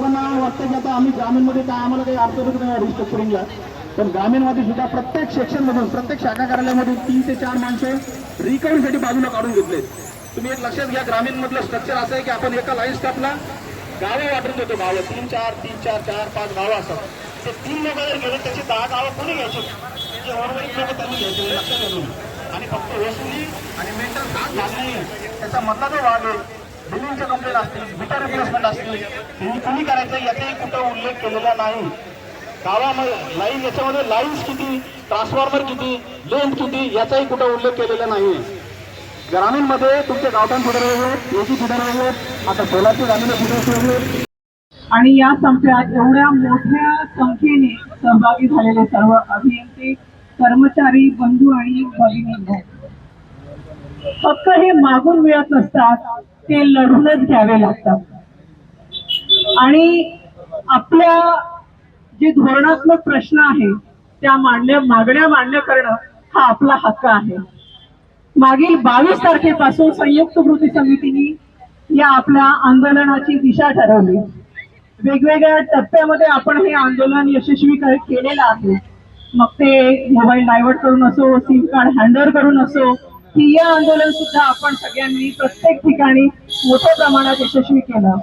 सर्वांना वाटतं की आता आम्ही ग्रामीणमध्ये काय आम्हाला काही अडचण नाही रिस्ट्रक्चरिंगला पण ग्रामीणमध्ये सुद्धा प्रत्येक सेक्शनमधून प्रत्येक शाखा कार्यालयामधून तीन ते चार माणसं रिकव्हरीसाठी बाजूला काढून घेतले. तुम्ही एक लक्षात घ्या ग्रामीणमधलं स्ट्रक्चर असं आहे की आपण एका लाईन स्टाफला गावं वाटून देतो गावं. तीन चार तीन चार चार पाच गावं असतात ते तीन लोक जर गेले त्याची दहा गावं कोणी घ्यायची? जे ऑर्डर लोक त्यांनी घ्यायचे लक्षात घ्या आणि फक्त वसुली आणि मेंटल हात घालणे त्याचा मधला जो भाग आहे बिलिंगचे कंप्लेंट असतील मीटर रिप्लेसमेंट असतील कुणी करायचं याचाही कुठं उल्लेख केलेला नाही. गावामध्ये लाईन याच्यामध्ये लाईन्स किती ट्रान्सफॉर्मर किती लेंथ किती याचाही कुठं उल्लेख केलेला नाही ग्रामीणमध्ये तुमचे गावठाण फुटर आहेत एसी फुटर आहेत आता सोलाचे ग्रामीण फुटर आहेत. आणि या संपात एवढ्या मोठ्या संख्येने सहभागी झालेले सर्व अभियंते कर्मचारी बंधू आणि भगिनी फक्त हे मागून मिळत नसतात ते लढूनच घ्यावे लागतात. आणि आपल्या जे धोरणात्मक प्रश्न आहे त्या मांडण्या मागण्या मान्य करणं हा आपला हक्क आहे. मागील बावीस तारखेपासून संयुक्त कृती समितीने या आपल्या आंदोलनाची दिशा ठरवली. वेगवेगळ्या टप्प्यामध्ये आपण हे आंदोलन यशस्वी केलेलं आहे. मग ते मोबाईल डायव्हर्ट करून असो सिम कार्ड हँडओव्हर करून असो की आंदोलन सुद्धा आपण सगळ्यांनी प्रत्येक ठिकाणी मोठ्या प्रमाणात यशस्वी केलं.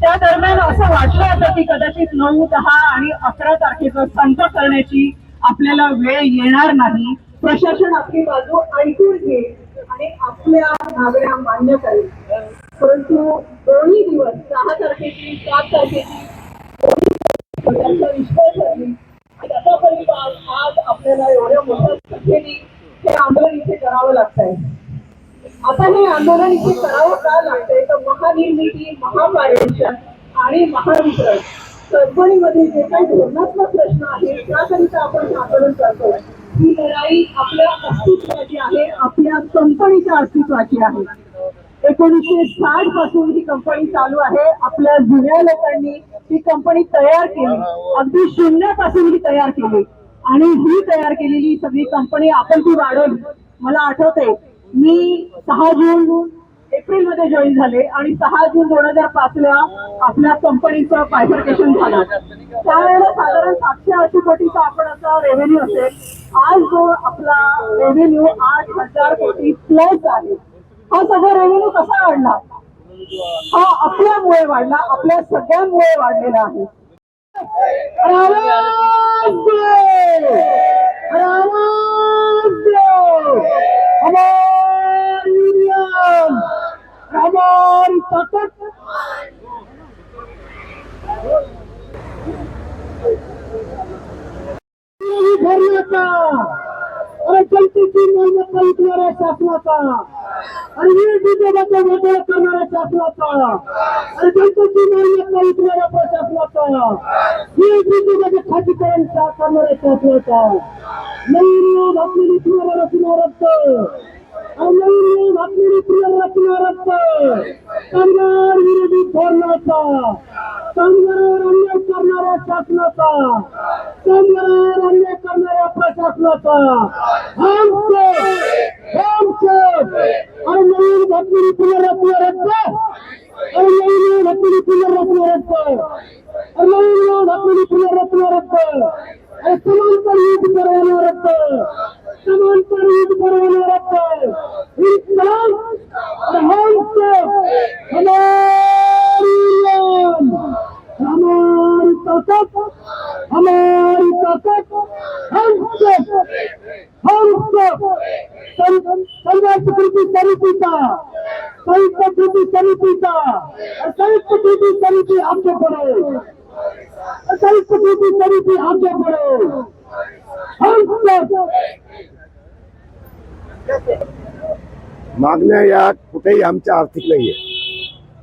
त्या दरम्यान असं वाटलं होतं की कदाचित नऊ दहा आणि अकरा तारखेचा संप करण्याची आपल्याला वेळ येणार नाही. प्रशासन आपली बाजू ऐकून घेईल आणि आपल्या मागण्या मान्य करेल. परंतु दोन्ही दिवस सहा तारखेची सात तारखेची त्यांचा विश्वास त्याचा परिणाम आज आपल्याला एवढ्या मोठ्या संख्येने हे आंदोलन इथे करावं लागत आहे आता हे आंदोलन इथे करावं का लागतंय? तर महानिर्मिती महापारेषण आणि महावितरण कंपनीमध्ये जे काही धोरणात्मक प्रश्न आहेत त्याकरिता आपण आंदोलन करतो ही लढाई आपल्या अस्तित्वाची आहे आपल्या कंपनीच्या अस्तित्वाची आहे. एकोणीसशे साठपासून ही कंपनी चालू आहे. आपल्या जुन्या लोकांनी ही कंपनी तयार केली. अगदी शून्यापासून ही तयार केली. आणि ही तयार केलेली सगळी कंपनी आपण ती वाढवली मला आठवते मी सहा जून एप्रिलमध्ये जॉईन झाले आणि सहा जून दोन हजार पाच ला आपल्या कंपनीचं फायफर्केशन झालं. त्यावेळेला साधारण सातशे ऐंशी कोटीचा आपण असा रेव्हेन्यू असेल. आज जो आपला रेव्हेन्यू आठ हजार कोटी प्लस आहे हा सगळा रेव्हेन्यू कसा वाढला? हा आपल्यामुळे वाढला आपल्या सगळ्यांमुळे वाढलेला आहे. भरण्याचा अरे जनतेची मालमत्ता विकणाऱ्या शासनाचा आणि वीज उद्योगाचा करणाऱ्या शासनाचा आणि जनतेची मालमत्ता विकणाऱ्या प्रशासनाचा वीज उद्योगाचे खातीकरण करणाऱ्या शासनाचा नवीन घातलेली पुनर्रचना रद्द आणि नवीन पुनर्रचना रद्द कामगार विरोधी धोरणाचा कामगारावर अन्याय करणाऱ्या शासनाचा कामगारावर अन्याय करणाऱ्या प्रशासनाचा आमचे आणि नवीन घातलेली पुनर्रचना रद्द आणि नवीन घातलेली पुनर्रचना रद्द आणि नवीन घातलेली पुनर्रचना रद्द आणि समांतर युद्ध परवाना रद्द समांतर युद्ध परवाना रद्द इन्कलाब और हमसे हमारी समितीचा संयुक्त कृती समितीचा और संयुक्त कृती समिती आगे बढ़ो और संयुक्त कृती समिती आगे बढ़ो हमसे मागण्या या कुठेही आमच्या आर्थिक नाहीये.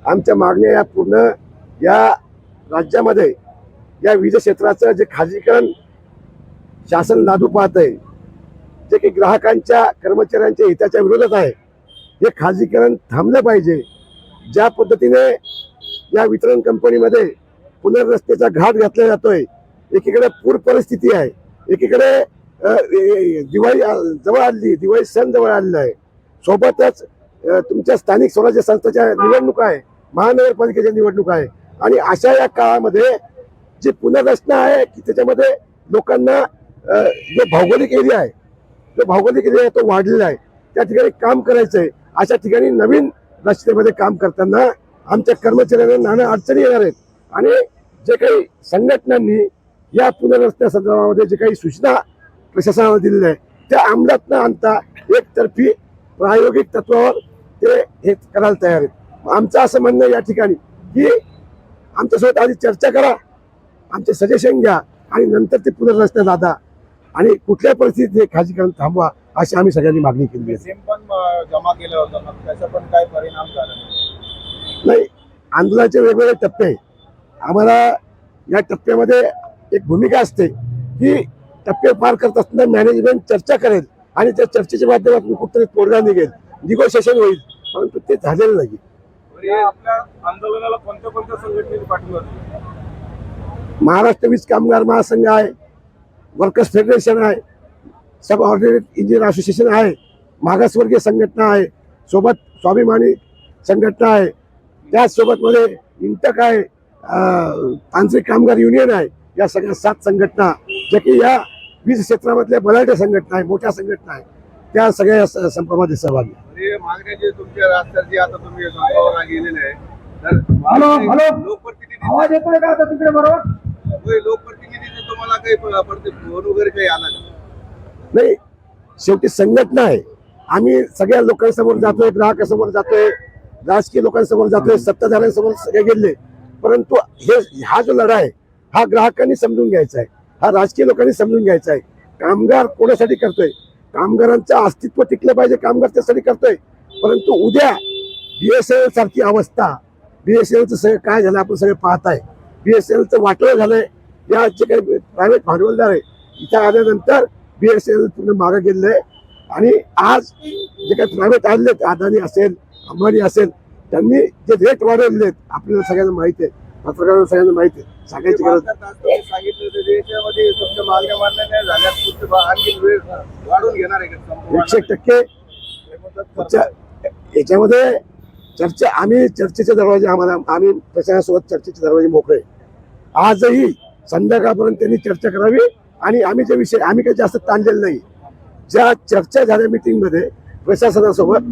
आमच्या मागण्या या पूर्ण या राज्यामध्ये या वीज क्षेत्राचं जे खाजगीकरण शासन लादू पाहत आहे जे की ग्राहकांच्या कर्मचाऱ्यांच्या हिताच्या विरोधात आहे हे खाजगीकरण थांबलं पाहिजे. ज्या पद्धतीने या वितरण कंपनीमध्ये पुनर्रस्तेचा घाट घातला जातोय एकीकडे पूर परिस्थिती आहे एकीकडे दिवाळी जवळ आली दिवाळी सण जवळ आलेला आहे. सोबतच तुमच्या स्थानिक स्वराज्य संस्थेच्या निवडणुका आहे महानगरपालिकेच्या निवडणुका आहे. आणि अशा या काळामध्ये जी पुनर्रचना आहे की त्याच्यामध्ये लोकांना जो भौगोलिक एरिया आहे जो भौगोलिक एरिया आहे तो वाढलेला आहे. त्या ठिकाणी काम करायचं आहे अशा ठिकाणी नवीन रस्त्यामध्ये काम करताना आमच्या कर्मचाऱ्यांना नाना अडचणी येणार आहेत. आणि जे काही संघटनांनी या पुनर्रचना संदर्भामध्ये जे काही सूचना प्रशासनाला दिलेल्या आहे त्या अंमलात न आणता एकतर्फी प्रायोगिक तत्वावर ते हे करायला तयार आहेत. आमचं असं म्हणणं आहे या ठिकाणी की आमच्यासोबत आधी चर्चा करा आमचे सजेशन घ्या आणि नंतर ते पुनर्रचना दादा. आणि कुठल्या परिस्थितीत हे खाजगीकरण थांबवा अशी आम्ही सगळ्यांनी मागणी केली आहे सिम पण अं, जमा केलं होतं मग त्याचा पण काय परिणाम झाला नाही. नाही आंदोलनाचे वेगवेगळे टप्पे आहे. आम्हाला या टप्प्यामध्ये एक भूमिका असते की टप्पे पार करत असताना मॅनेजमेंट चर्चा करेल आणि त्या चर्चेच्या माध्यमातून कुठतरी तोडगा निघेल निगोशिएशन होईल परंतु ते झालेलं नाही बरं, या आपल्या आंदोलनाला कोणत्या कोणत्या संघटनेची पाठिंबा दिली? महाराष्ट्र वीज कामगार महासंघ आहे वर्कर्स फेडरेशन आहे सब ऑर्डिनेट इंजिनियर असोसिएशन आहे मागासवर्गीय संघटना आहे सोबत स्वाभिमानी संघटना आहे त्याचसोबत मध्ये इंटक आहे तांत्रिक कामगार युनियन आहे या सगळ्या सात संघटना ज्या की या वीज क्षेत्रामधल्या बलाढ्य संघटना आहे मोठ्या संघटना आहे त्या सगळ्या संपामध्ये सहभागी. लोकप्रतिनिधी आवाज येतोय का आता तिकडे बरोबर? होय, लोकप्रतिनिधीचे तुम्हाला काही नाही शेवटी संघटना आहे आम्ही सगळ्या लोकांसमोर जातोय ग्राहकासमोर जातोय राजकीय लोकांसमोर जातोय सत्ताधाऱ्यांसमोर सगळे गेले. परंतु हे हा जो लढा आहे हा ग्राहकांनी समजून घ्यायचा आहे. हा राजकीय लोकांनी समजून घ्यायचा आहे. कामगार कोणासाठी करतोय? कामगारांचं अस्तित्व टिकलं पाहिजे कामगार त्यासाठी करतोय. परंतु उद्या बीएसएनएल सारखी अवस्था बीएसएनएलचं सगळं काय झालं आपण सगळे पाहताय. बीएसएनएलचं वाटोळं झालंय. या जे काही प्रायव्हेट भांडवलदार आहे इथं आल्यानंतर बीएसएनएल पूर्ण मागं गेलेलं आहे. आणि आज जे काही प्रायव्हेट आलेले अदानी असेल अंबानी असेल त्यांनी जे रेट वाढवलेले आहेत आपल्याला सगळ्यांना माहिती आहे. पत्रकारांना सगळ्यांना माहिती आहे. सांगायची गरज एकशे टक्के याच्यामध्ये चर्चा आम्ही चर्चेचे दरवाजे आम्हाला आम्ही प्रशासनासोबत चर्चेचे दरवाजे मोकळे. आजही संध्याकाळपर्यंत त्यांनी चर्चा करावी. आणि आम्ही जे विषय आम्ही काही जास्त ताणलेलं नाही. ज्या चर्चा झाल्या मीटिंगमध्ये प्रशासनासोबत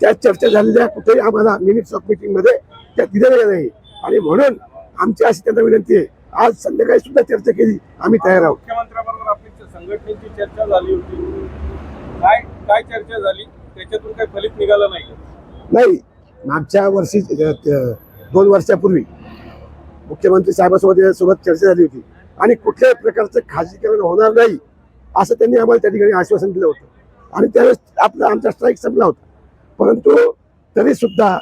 त्या चर्चा झालेल्या कुठेही आम्हाला मिनिट्स ऑफ मीटिंगमध्ये त्या दिलेल्या नाही. आणि म्हणून आमची अशी त्यांना विनंती आहे आज संध्याकाळी सुद्धा चर्चा केली आम्ही तयार आहोत. मुख्यमंत्र्याबरोबर आपली संघटनेची चर्चा झाली होती. काय काय चर्चा झाली? त्याच्यातून काही फलित निघालं नाही? नाही मागच्या वर्षी दोन वर्षापूर्वी मुख्यमंत्री साहेबांसोबत सोबत चर्चा झाली होती. आणि कुठल्याही प्रकारचं खाजगीकरण होणार नाही असं त्यांनी आम्हाला त्या ठिकाणी आश्वासन दिलं होतं. आणि त्यावेळेस आपला आमचा स्ट्राईक संपला होता. परंतु तरी सुद्धा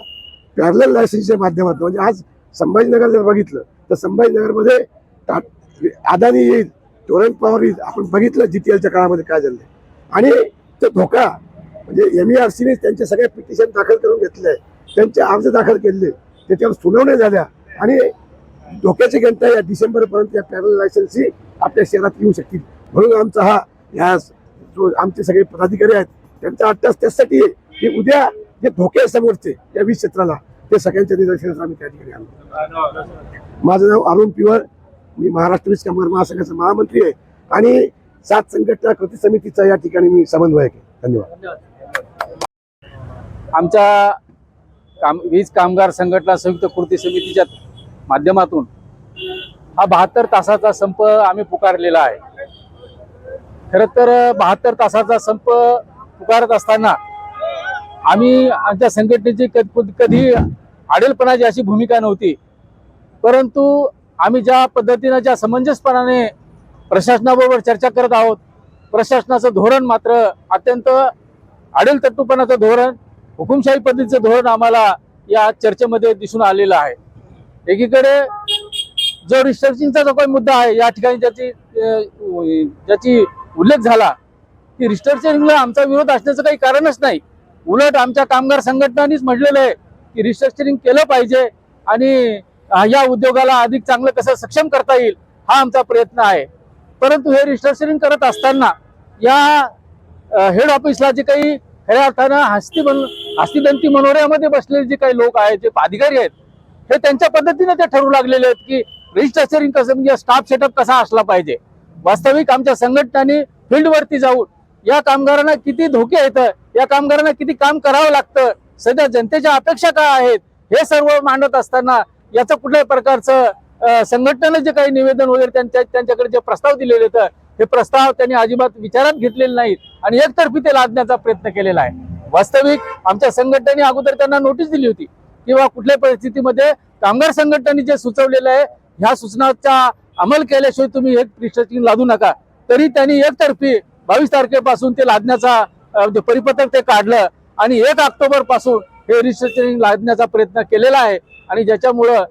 पॅरल लायसन्सच्या माध्यमातून म्हणजे आज संभाजीनगर जर बघितलं तर संभाजीनगरमध्ये टा- अदानी येईल टोरंट पॉवर येईल आपण बघितलं जीटीएलच्या काळामध्ये काय झालं आणि तो धोका म्हणजे एम ई आर सीने त्यांचे सगळे पिटिशन दाखल करून घेतले. आहे त्यांचे अर्ज दाखल केले. त्याच्यावर सुनावण्या झाल्या. आणि धोक्याची घंटा या डिसेंबरपर्यंत या पॅरल लायसन्सची आपल्या शहरात येऊ शकतील. म्हणून आमचा हा या जो आमचे सगळे पदाधिकारी आहेत त्यांचा अट्टास त्यासाठी आहे की उद्या जे धोके समोरचे या वीज क्षेत्राला ते सगळ्यांच्या निदर्शनास आम्ही त्या ठिकाणी आणतो माझं नाव अरुण पिवळ मी महाराष्ट्र वीज कामगार महासंघाचा महामंत्री आहे आणि सात संघटना कृती समितीचा या ठिकाणी मी समन्वयक आहे. धन्यवाद. आमच्या काम वीज कामगार संघटना संयुक्त कृती समितीच्या माध्यमातून हा बहात्तर तासाचा संप आम्ही पुकारलेला आहे. खरं तर बहात्तर तासाचा संप पुकारत असताना आम्ही आमच्या संघटनेची क- कधी आडेलपणाची अशी भूमिका नव्हती. परंतु आम्ही ज्या पद्धतीनं ज्या समंजसपणाने प्रशासनाबरोबर चर्चा करत आहोत प्रशासनाचं धोरण मात्र अत्यंत आडेलतट्टूपणाचं धोरण हुकुमशाही पद्धतीचं धोरण आम्हाला या चर्चेमध्ये दिसून आलेलं आहे. एकीकडे जो रिस्ट्रक्चरिंगचा जो काही मुद्दा आहे या ठिकाणी ज्याची ज्याची उल्लेख झाला की रिस्ट्रक्चरिंगला आमचा विरोध असण्याचं काही कारणच नाही. उलट आमच्या कामगार संघटनांनीच म्हटलेलं आहे की रिस्ट्रक्चरिंग केलं पाहिजे आणि या उद्योगाला अधिक चांगलं कसं सक्षम करता येईल हा आमचा प्रयत्न आहे. परंतु हे रिस्ट्रक्चरिंग करत असताना या हेड ऑफिसला जे काही खऱ्या अर्थानं हस्ती बन हस्तीदंती मनोऱ्यामध्ये बसलेले जे काही लोक आहेत जे अधिकारी आहेत हे त्यांच्या पद्धतीने ते ठरवू लागलेले आहेत की रजिस्ट्रक्चरिंग कसं म्हणजे स्टाफ सेटअप कसा असला पाहिजे. वास्तविक आमच्या संघटनांनी फील्डवरती जाऊन या कामगारांना किती धोके आहेत या कामगारांना किती काम करावं लागतं सध्या जनतेच्या अपेक्षा काय आहेत हे सर्व मांडत असताना याचं कुठल्याही प्रकारचं संघटनेनं जे काही निवेदन वगैरे त्यांच्या त्यांच्याकडे जे प्रस्ताव दिलेले आहेत हे प्रस्ताव त्यांनी अजिबात विचारात घेतलेले नाहीत आणि एकतर्फी ते लादण्याचा प्रयत्न केलेला आहे. वास्तविक आमच्या संघटनेने अगोदर त्यांना नोटीस दिली होती. किंवा कुठल्याही परिस्थितीमध्ये कामगार संघटनेने जे सुचवलेलं आहे ह्या सूचनाचा अंमल केल्याशिवाय तुम्ही एक रिस्ट्रक्चरिंग लादू नका. तरी त्यांनी एकतर्फी बावीस तारखेपासून ते लादण्याचा जे परिपत्रक ते काढलं आणि एक ऑक्टोबरपासून हे रिस्ट्रक्चरिंग लादण्याचा प्रयत्न केलेला आहे आणि ज्याच्यामुळं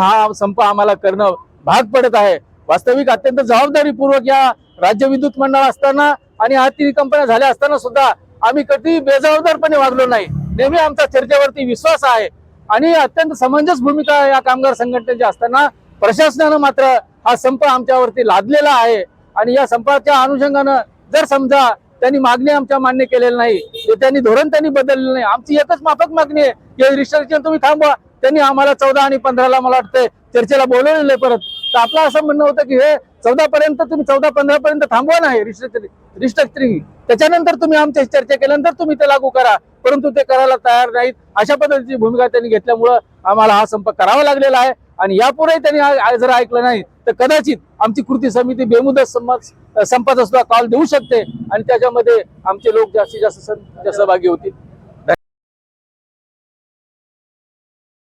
हा संप आम्हाला करणं भाग पडत आहे. वास्तविक अत्यंत जबाबदारीपूर्वक या राज्य विद्युत मंडळ असताना आणि हा ती कंपन्या झाल्या असताना सुद्धा आम्ही कधी बेजबाबदारपणे वागलो नाही. नेहमी आमचा चर्चेवरती विश्वास आहे. आणि अत्यंत समंजस भूमिका या कामगार संघटनेची असताना प्रशासनानं मात्र हा संप आमच्यावरती लादलेला आहे. आणि या संपाच्या अनुषंगानं जर समजा त्यांनी मागणी आमच्या मान्य केलेली नाही त्यांनी धोरण त्यांनी बदललेलं नाही आमची एकच माफक मागणी आहे. की रिस्ट्रक्शन तुम्ही थांबवा. त्यांनी आम्हाला चौदा आणि पंधराला मला वाटतं चर्चेला बोलवलेलं परत. तर आपलं असं म्हणणं होतं की हे चौदा पर्यंत तुम्ही चौदा पंधरा पर्यंत थांबवा नाही रिस्ट्रक्चरिंग रिस्ट्रक्चरिंग त्याच्यानंतर तुम्ही आमच्याशी चर्चा केल्यानंतर तुम्ही ते लागू करा. परंतु ते करायला तयार नाहीत. अशा पद्धतीची भूमिका त्यांनी घेतल्यामुळं आम्हाला हा संप करावा लागलेला आहे. आणि यापुढेही त्यांनी जर ऐकलं नाही तर कदाचित आमची कृती समिती बेमुदत संपाचा सुद्धा कॉल देऊ शकते. आणि त्याच्यामध्ये आमचे लोक जास्तीत जास्त सहभागी होतील.